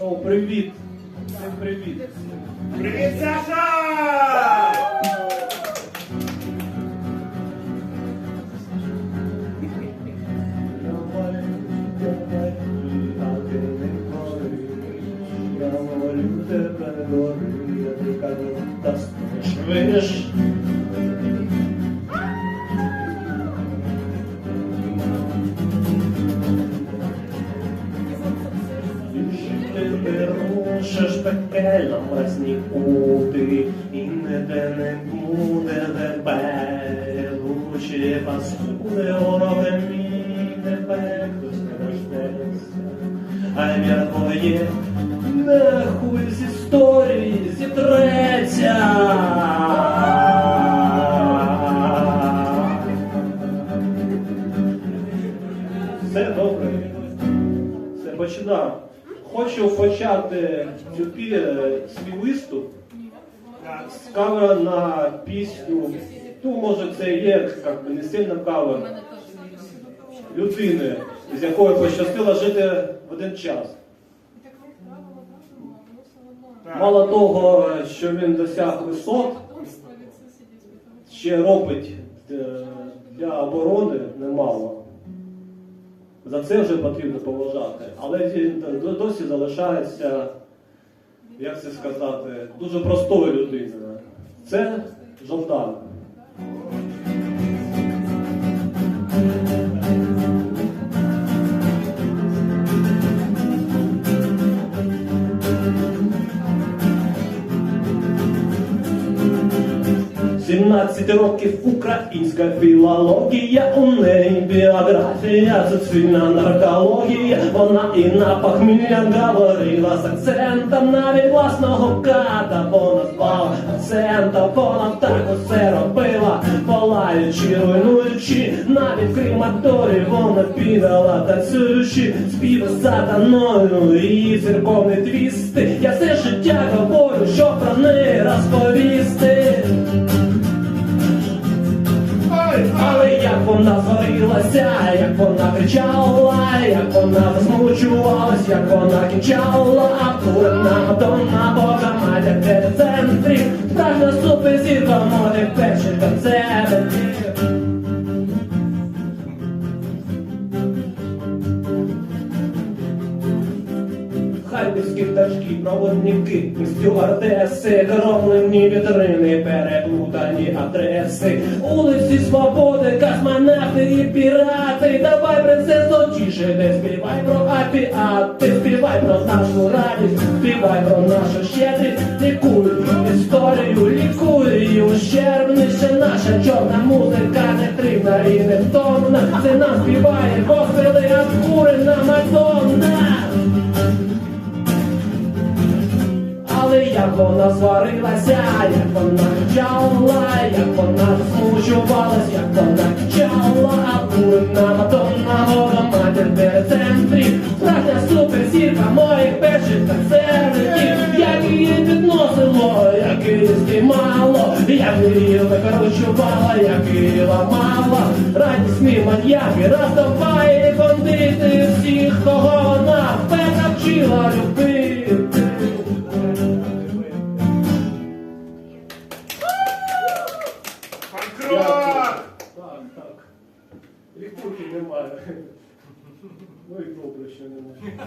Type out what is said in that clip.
О, привіт. Всім привіт. Привіт, Саша! Я молю тебе, гори, я ти кажу, та швидш. Ти рушиш пекельно власні пути, і ніде не буде тебе, лучі паскуди, вороги мій, тебе хтось не рождеться, а ім'я твоє нахуй з історії зітреться. Хочу почати цю е, свій виступ з кавера на пісню. Ну, може, це є як би, не сильно кавер людини, з якою пощастило жити в один час. Мало того, що він досяг висот, ще робить е, для оборони немало. За це вже потрібно поважати, але досі залишається, як це сказати, дуже простою людиною. Це Жолдан. 17 років українська філологія, у неї біографія, суцільна наркологія, вона і на похмілля говорила з акцентом навіть власного ката, вона спала акцента, вона так усе робила, палаючи, руйнуючи, навіть в крематорі вона бігала, танцюючи, спів сатаною, і церковні твісти. Я все життя говорю, що про неї розповідаю. Але як вона зварилася, як вона кричала, як вона засмучувалась, як вона кінчала, курна Мадонна, Бога матір, де в центрі, справжня суперзірка моди перших концертів. Харківські пташки, проводники, стюардеси, громлені вітрини, переплутані адреси, улиці свободи, космонавти і пірати. Давай, принцесо, тише, не співай про апіати, співай про нашу радість, співай про нашу щедрість, лікуй історію, лікуй ущербніше. Наша чорна музика не трібна і не втомна. Це нам співає господи, обкурена Мадонна. Але як вона сварилася, як вона кричала, як вона засмучувалась, як вона кричала, а курна Мадонна, Бога матір в центрі, справжня суперзірка моїх перших концертів, як її підносило, як її знімало, як її викручувала, як її ламала, радісні маньяки, роздаває бандити всіх, кого вона впевна вчила любити. А, так. Ліхтурки немає. Ну і добре, що немає.